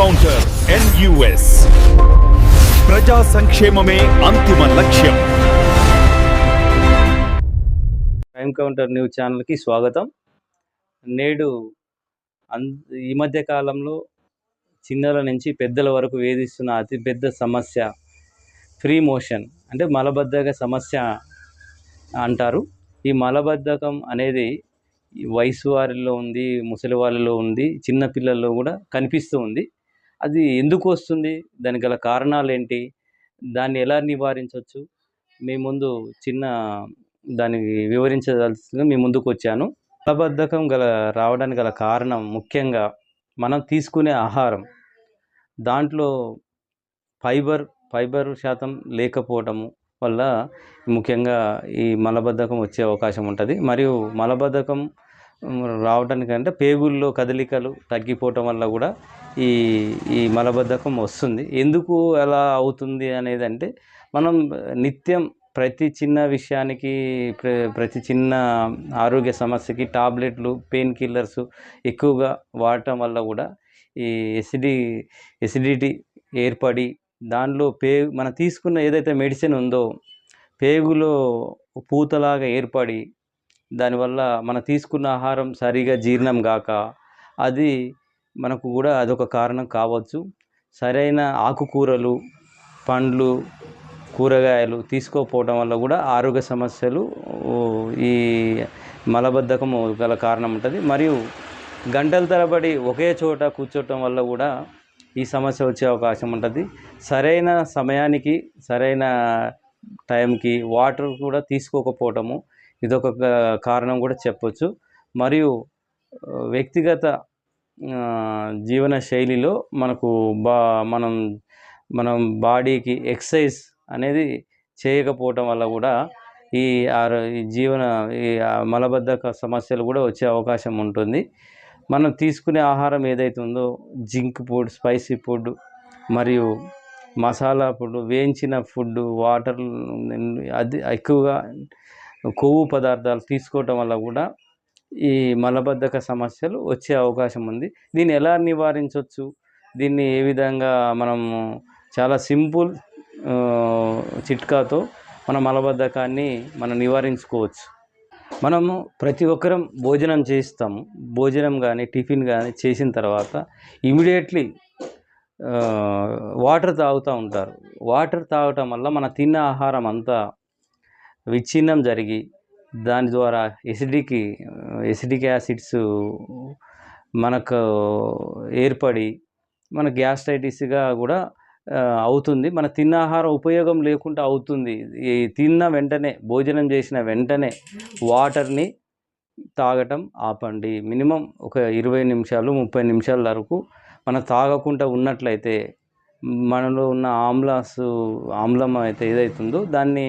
Encounter NUS ప్రజా సంక్షేమమే అంతిమ లక్ష్యం క్రైమ్ కౌంటర్ న్యూస్ ఛానల్కి స్వాగతం నేడు అన్ ఈ మధ్య కాలంలో చిన్నల నుంచి పెద్దల వరకు వేధిస్తున్న అతిపెద్ద సమస్య ఫ్రీ మోషన్ అంటే మలబద్ధక సమస్య అంటారు. ఈ మలబద్ధకం అనేది వయసు వారిలో ఉంది ముసలి వాళ్ళలో ఉంది చిన్న పిల్లల్లో కూడా కనిపిస్తూ ఉంది. అది ఎందుకు వస్తుంది? దానికి గల కారణాలు ఏంటి దాన్ని ఎలా నివారించవచ్చు? మీ ముందు చిన్న దానికి వివరించదలసిన మీ ముందుకు వచ్చాను. మలబద్ధకం గల రావడానికి గల కారణం ముఖ్యంగా మనం తీసుకునే ఆహారం. దాంట్లో ఫైబర్ ఫైబర్ శాతం లేకపోవటము వల్ల ముఖ్యంగా ఈ మలబద్ధకం వచ్చే అవకాశం ఉంటుంది. మరియు మలబద్ధకం ఉమ్, రావడానికి అంటే పేగుల్లో కదలికలు తగ్గిపోవటం వల్ల కూడా ఈ ఈ మలబద్ధకం వస్తుంది. ఎందుకు ఎలా అవుతుంది అనేది అంటే మనం నిత్యం ప్రతి చిన్న విషయానికి ప్ర- ప్రతి చిన్న ఆరోగ్య సమస్యకి టాబ్లెట్లు పెయిన్ కిల్లర్స్ ఎక్కువగా వాడటం వల్ల కూడా ఈ ఎసిడి ఎసిడిటీ ఏర్పడి దానిలో పే మనం తీసుకున్న ఏదైతే మెడిసిన్ ఉందో పేగులో పూతలాగా ఏర్పడి దానివల్ల మనం తీసుకున్న ఆహారం సరిగా జీర్ణం కాక అది మనకు కూడా అదొక కారణం కావచ్చు. సరైన ఆకుకూరలు పండ్లు కూరగాయలు తీసుకోకపోవడం వల్ల కూడా ఆరోగ్య సమస్యలు ఈ మలబద్ధకం గల కారణం ఉంటుంది. మరియు గంటల తరబడి ఒకే చోట కూర్చోవటం వల్ల కూడా ఈ సమస్య వచ్చే అవకాశం ఉంటుంది. సరైన సమయానికి సరైన టైంకి వాటర్ కూడా తీసుకోకపోవటము ఇదొక కారణం కూడా చెప్పొచ్చు. మరియు వ్యక్తిగత జీవన శైలిలో మనకు బా మనం మనం బాడీకి ఎక్సర్సైజ్ అనేది చేయకపోవటం వల్ల కూడా ఈ ఆరో ఈ జీవన ఈ మలబద్ధక సమస్యలు కూడా వచ్చే అవకాశం ఉంటుంది. మనం తీసుకునే ఆహారం ఏదైతే ఉందో జింక్ ఫుడ్ స్పైసీ ఫుడ్ మరియు మసాలా ఫుడ్ వేయించిన ఫుడ్ వాటర్ అది ఎక్కువగా కొవ్వు పదార్థాలు తీసుకోవటం వల్ల కూడా ఈ మలబద్ధక సమస్యలు వచ్చే అవకాశం ఉంది. దీన్ని ఎలా నివారించవచ్చు దీన్ని ఏ విధంగా మనము చాలా సింపుల్ చిట్కాతో మన మలబద్ధకాన్ని మనం నివారించుకోవచ్చు? మనము ప్రతి ఒక్కరం భోజనం చేస్తాము భోజనం కానీ టిఫిన్ కానీ చేసిన తర్వాత ఇమీడియట్లీ వాటర్ తాగుతూ ఉంటారు. వాటర్ తాగటం వల్ల మన తిన్న ఆహారం అంతా విచ్ఛిన్నం జరిగి దాని ద్వారా ఎసిడికి ఎసిడిక్ యాసిడ్స్ మనకు ఏర్పడి మన గ్యాస్ట్రైటిస్గా కూడా అవుతుంది. మన తిన్న ఆహారం ఉపయోగం లేకుండా అవుతుంది. ఈ తిన్న వెంటనే భోజనం చేసిన వెంటనే వాటర్ని తాగటం ఆపండి. మినిమం ఒక ఇరవై నిమిషాలు ముప్పై నిమిషాల వరకు మనం తాగకుండా ఉన్నట్లయితే మనలో ఉన్న ఆమ్లాస్ ఆమ్లం అయితే ఏదైతుందో దాన్ని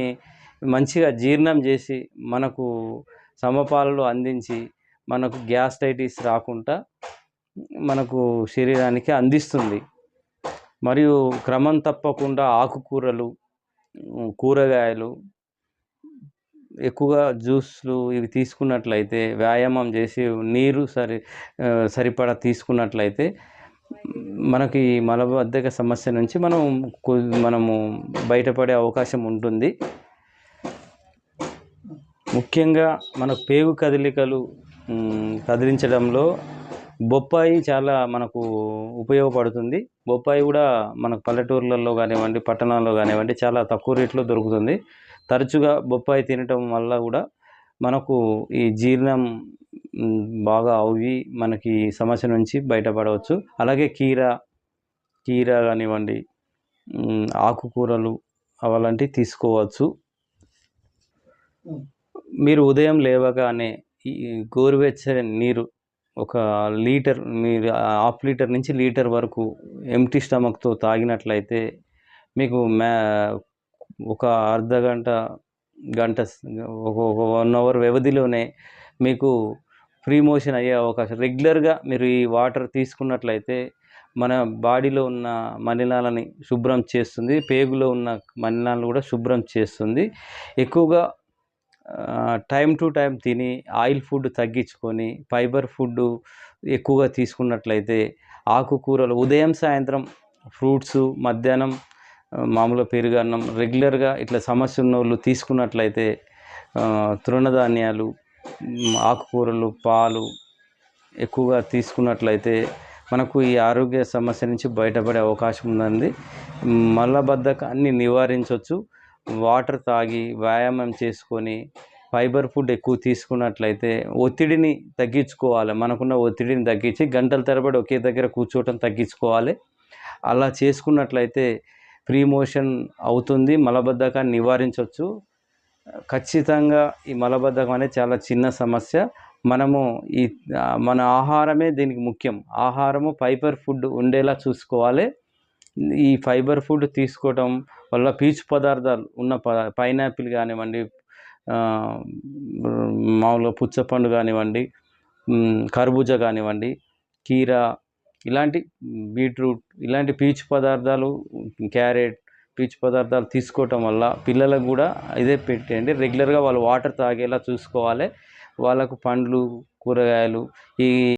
మంచిగా జీర్ణం చేసి మనకు సమపాలలో అందించి మనకు గ్యాస్ట్రైటిస్ రాకుండా మనకు శరీరానికి అందిస్తుంది. మరియు క్రమం తప్పకుండా ఆకుకూరలు కూరగాయలు ఎక్కువగా జ్యూస్లు ఇవి తీసుకున్నట్లయితే వ్యాయామం చేసి నీరు సరి సరిపడా తీసుకున్నట్లయితే మనకి ఈ మలబద్ధక సమస్య నుంచి మనం మనము బయటపడే అవకాశం ఉంటుంది. ముఖ్యంగా మన పేగు కదలికలు కదిలించడంలో బొప్పాయి చాలా మనకు ఉపయోగపడుతుంది. బొప్పాయి కూడా మనకు పల్లెటూర్లలో కానివ్వండి పట్టణాల్లో కానివ్వండి చాలా తక్కువ రేట్లో దొరుకుతుంది. తరచుగా బొప్పాయి తినటం వల్ల కూడా మనకు ఈ జీర్ణం బాగా అవి మనకి సమస్య నుంచి బయటపడవచ్చు. అలాగే కీర కీర కానివ్వండి ఆకుకూరలు అలాంటివి తీసుకోవచ్చు. మీరు ఉదయం లేవగానే ఈ గోరువెచ్చని నీరు ఒక లీటర్ మీరు హాఫ్ లీటర్ నుంచి లీటర్ వరకు ఎంటీ స్టమక్తో తాగినట్లయితే మీకు మ్యా ఒక అర్ధ గంట గంట ఒక ఒక వన్ అవర్ వ్యవధిలోనే మీకు ఫ్రీ మోషన్ అయ్యే అవకాశం. రెగ్యులర్గా మీరు ఈ వాటర్ తీసుకున్నట్లయితే మన బాడీలో ఉన్న మలినాలని శుభ్రం చేస్తుంది. పేగులో ఉన్న మలినాలను కూడా శుభ్రం చేస్తుంది. ఎక్కువగా టైం టు టైం తిని ఆయిల్ ఫుడ్ తగ్గించుకొని ఫైబర్ ఫుడ్ ఎక్కువగా తీసుకున్నట్లయితే ఆకుకూరలు ఉదయం సాయంత్రం ఫ్రూట్స్ మధ్యాహ్నం మామూలుగా పెరుగన్నం రెగ్యులర్గా ఇట్లా సమస్య ఉన్న వాళ్ళు తీసుకున్నట్లయితే తృణధాన్యాలు ఆకుకూరలు పాలు ఎక్కువగా తీసుకున్నట్లయితే మనకు ఈ ఆరోగ్య సమస్య నుంచి బయటపడే అవకాశం ఉందండి. మలబద్ధకాన్ని నివారించవచ్చు వాటర్ తాగి వ్యాయామం చేసుకొని ఫైబర్ ఫుడ్ ఎక్కువ తీసుకున్నట్లయితే ఒత్తిడిని తగ్గించుకోవాలి. మనకున్న ఒత్తిడిని తగ్గించి గంటల తరబడి ఒకే దగ్గర కూర్చోవటం తగ్గించుకోవాలి. అలా చేసుకున్నట్లయితే ఫ్రీ మోషన్ అవుతుంది. మలబద్ధకాన్ని నివారించవచ్చు. ఖచ్చితంగా ఈ మలబద్ధకం అనేది చాలా చిన్న సమస్య. మనము ఈ మన ఆహారమే దీనికి ముఖ్యం. ఆహారము ఫైబర్ ఫుడ్ ఉండేలా చూసుకోవాలి. ఈ ఫైబర్ ఫుడ్ తీసుకోవటం వల్ల పీచు పదార్థాలు ఉన్న పైనాపిల్ కానివ్వండి మామూలుగా పుచ్చపండు కానివ్వండి కర్బూజా కానివ్వండి కీరా ఇలాంటి బీట్రూట్ ఇలాంటి పీచు పదార్థాలు క్యారెట్ పీచు పదార్థాలు తీసుకోవటం వల్ల పిల్లలకు కూడా ఇదే పెట్టండి రెగ్యులర్గా వాళ్ళు వాటర్ తాగేలా చూసుకోవాలి. వాళ్ళకు పండ్లు కూరగాయలు ఈ